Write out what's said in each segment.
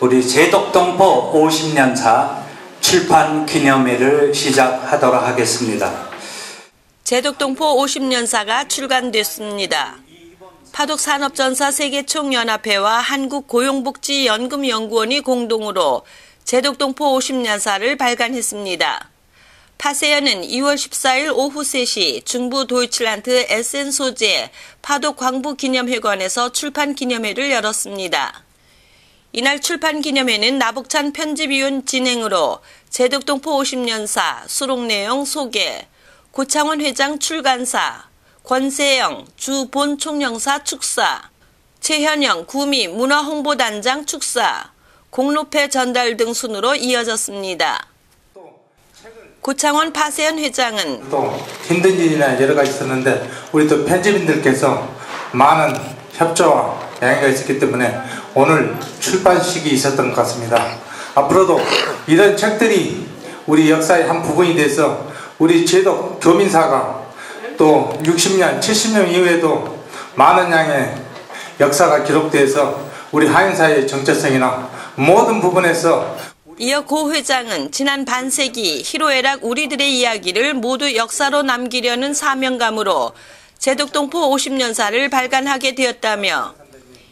우리 제독동포 50년사 출판 기념회를 시작하도록 하겠습니다. 제독동포 50년사가 출간됐습니다. 파독산업전사 세계총연합회와 한국고용복지연금연구원이 공동으로 제독동포 50년사를 발간했습니다. 파세연은 2월 14일 오후 3시 중부 도이칠란트 에센 소재 파독 광부 기념회관에서 출판 기념회를 열었습니다. 이날 출판 기념회는 나복찬 편집위원 진행으로 제독동포 50년사 수록 내용 소개, 고창원 회장 출간사, 권세영 주 본 총영사 축사, 최현영 구미 문화홍보단장 축사, 공로패 전달 등 순으로 이어졌습니다. 고창원 파세현 회장은 또 힘든 일이나 여러 가지 있었는데 우리 또 편집인들께서 많은 협조와 양해가 있었기 때문에 오늘 출판식이 있었던 것 같습니다. 앞으로도 이런 책들이 우리 역사의 한 부분이 돼서 우리 제도 교민사가 또 60년, 70년 이후에도 많은 양의 역사가 기록돼서 우리 하인사의 정체성이나 모든 부분에서 이어 고 회장은 지난 반세기 희로애락 우리들의 이야기를 모두 역사로 남기려는 사명감으로 제독동포 50년사를 발간하게 되었다며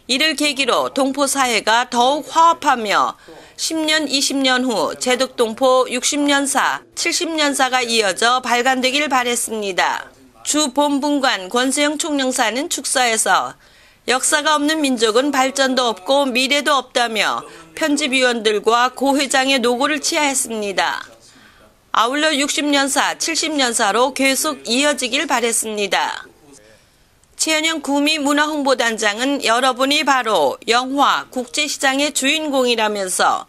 이를 계기로 동포 사회가 더욱 화합하며 10년, 20년 후 제독동포 60년사, 70년사가 이어져 발간되길 바랬습니다. 주 본분관 권세영 총영사는 축사에서 역사가 없는 민족은 발전도 없고 미래도 없다며 편집위원들과 고 회장의 노고를 치하했습니다. 아울러 60년사, 70년사로 계속 이어지길 바랬습니다. 최현영 구미 문화홍보단장은 여러분이 바로 영화 국제시장의 주인공이라면서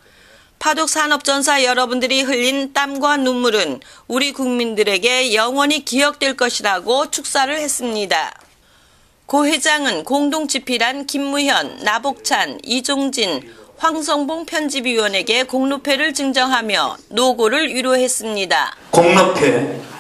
파독 산업전사 여러분들이 흘린 땀과 눈물은 우리 국민들에게 영원히 기억될 것이라고 축사를 했습니다. 고 회장은 공동 집필한 김무현, 나복찬, 이종진, 황성봉 편집위원에게 공로패를 증정하며 노고를 위로했습니다. 공로패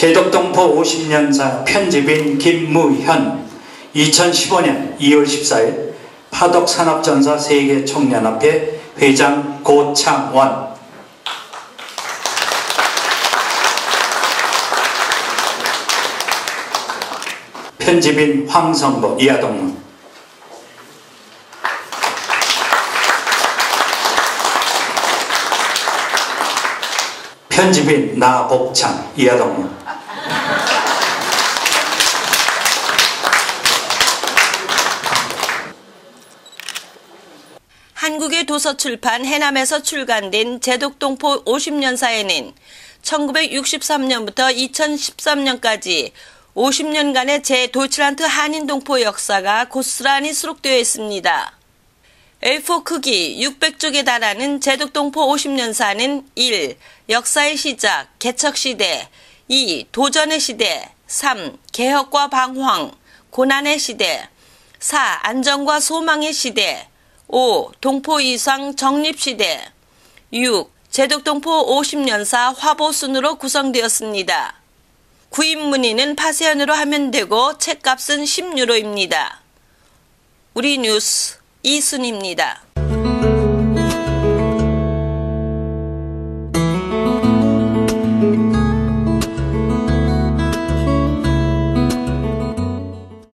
제독동포 50년사 편집인 김무현. 2015년 2월 14일 파독산업전사 세계총연합회 회장 고창원. 편집인 황성보 이하동문. 편집인 나복창 이하동문 한국의 도서출판 해남에서 출간된 제독동포 50년사에는 1963년부터 2013년까지 50년간의 제 도이칠란트 한인 동포 역사가 고스란히 수록되어 있습니다. A4 크기 600쪽에 달하는 제독동포 50년사는 1. 역사의 시작, 개척시대 2. 도전의 시대 3. 개혁과 방황, 고난의 시대 4. 안정과 소망의 시대 5. 동포 이상 정립시대 6. 제독동포 50년사 화보순으로 구성되었습니다. 구입 문의는 파세현으로 하면 되고 책값은 10유로입니다. 우리 뉴스 이순입니다.